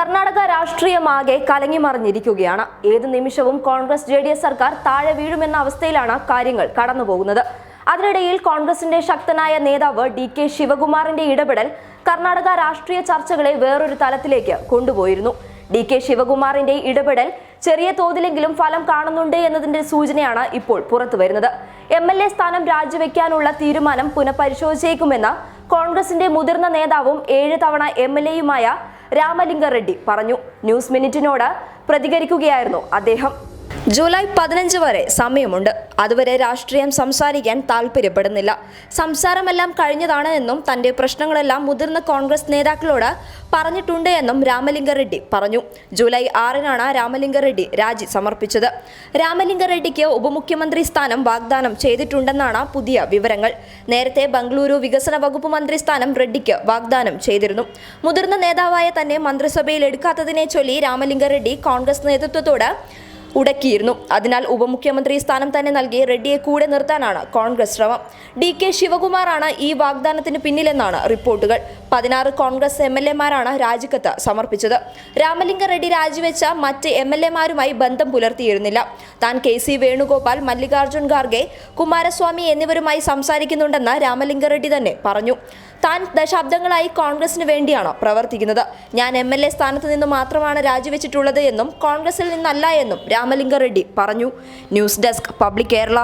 കർണാടക രാഷ്ട്രീയമാകെ കലങ്ങിമറിഞ്ഞിരിക്കുകയാണ്. ഏത് നിമിഷവും കോൺഗ്രസ് ജെ സർക്കാർ താഴെ വീഴുമെന്ന അവസ്ഥയിലാണ് കാര്യങ്ങൾ കടന്നുപോകുന്നത്. അതിനിടയിൽ കോൺഗ്രസിന്റെ ശക്തനായ നേതാവ് ഡി കെ ശിവകുമാറിന്റെ ഇടപെടൽ കർണാടക രാഷ്ട്രീയ ചർച്ചകളെ വേറൊരു തലത്തിലേക്ക് കൊണ്ടുപോയിരുന്നു. ഡി കെ ശിവകുമാറിന്റെ ഇടപെടൽ ചെറിയ തോതിലെങ്കിലും ഫലം കാണുന്നുണ്ട് എന്നതിന്റെ സൂചനയാണ് ഇപ്പോൾ പുറത്തുവരുന്നത്. എം എൽ എ സ്ഥാനം രാജിവെക്കാനുള്ള തീരുമാനം പുനഃപരിശോധിച്ചേക്കുമെന്ന് കോൺഗ്രസിന്റെ മുതിർന്ന നേതാവും ഏഴ് തവണ എം എൽ എയുമായ രാമലിംഗ റെഡ്ഡി പറഞ്ഞു. ന്യൂസ് മിനിറ്റിനോട് പ്രതികരിക്കുകയായിരുന്നു അദ്ദേഹം. ജൂലൈ പതിനഞ്ച് വരെ സമയമുണ്ട്. അതുവരെ രാഷ്ട്രീയം സംസാരിക്കാൻ താല്പര്യപ്പെടുന്നില്ല. സംസാരമെല്ലാം കഴിഞ്ഞതാണ് എന്നും തന്റെ പ്രശ്നങ്ങളെല്ലാം മുതിർന്ന കോൺഗ്രസ് നേതാക്കളോട് പറഞ്ഞിട്ടുണ്ട് എന്നും രാമലിംഗ റെഡ്ഡി പറഞ്ഞു. ജൂലൈ ആറിനാണ് രാമലിംഗ റെഡ്ഡി രാജി സമർപ്പിച്ചത്. രാമലിംഗ റെഡ്ഡിക്ക് ഉപമുഖ്യമന്ത്രി സ്ഥാനം വാഗ്ദാനം ചെയ്തിട്ടുണ്ടെന്നാണ് പുതിയ വിവരങ്ങൾ. നേരത്തെ ബംഗളൂരു വികസന വകുപ്പ് മന്ത്രി സ്ഥാനം റെഡ്ഡിക്ക് വാഗ്ദാനം ചെയ്തിരുന്നു. മുതിർന്ന നേതാവായ തന്നെ മന്ത്രിസഭയിൽ എടുക്കാത്തതിനെ ചൊല്ലി രാമലിംഗ റെഡ്ഡി കോൺഗ്രസ് നേതൃത്വത്തോട് ഉടക്കിയിരുന്നു. അതിനാൽ ഉപമുഖ്യമന്ത്രി സ്ഥാനം തന്നെ നൽകി റെഡ്ഡിയെ കൂടെ നിർത്താനാണ് കോൺഗ്രസ് ശ്രമം. ഡി കെ ശിവകുമാറാണ് ഈ വാഗ്ദാനത്തിന് പിന്നിലെന്നാണ് റിപ്പോർട്ടുകൾ. പതിനാറ് കോൺഗ്രസ് എം എൽ എമാരാണ് രാജിക്കത്ത് സമർപ്പിച്ചത്. രാമലിംഗ റെഡ്ഡി രാജിവെച്ച മറ്റ് എം എൽ എമാരുമായി ബന്ധം പുലർത്തിയിരുന്നില്ല. താൻ കെ സി വേണുഗോപാൽ മല്ലികാർജുൻ ഖാർഗെ കുമാരസ്വാമി എന്നിവരുമായി സംസാരിക്കുന്നുണ്ടെന്ന് രാമലിംഗ റെഡ്ഡി തന്നെ പറഞ്ഞു. താൻ ദശാബ്ദങ്ങളായി കോൺഗ്രസിന് വേണ്ടിയാണ് പ്രവർത്തിക്കുന്നത്. ഞാൻ എം എൽ എ സ്ഥാനത്ത് നിന്ന് മാത്രമാണ് രാജിവെച്ചിട്ടുള്ളത് എന്നും കോൺഗ്രസിൽ നിന്നല്ല എന്നും രാമലിംഗ റെഡ്ഡി പറഞ്ഞു. News desk public Kerala.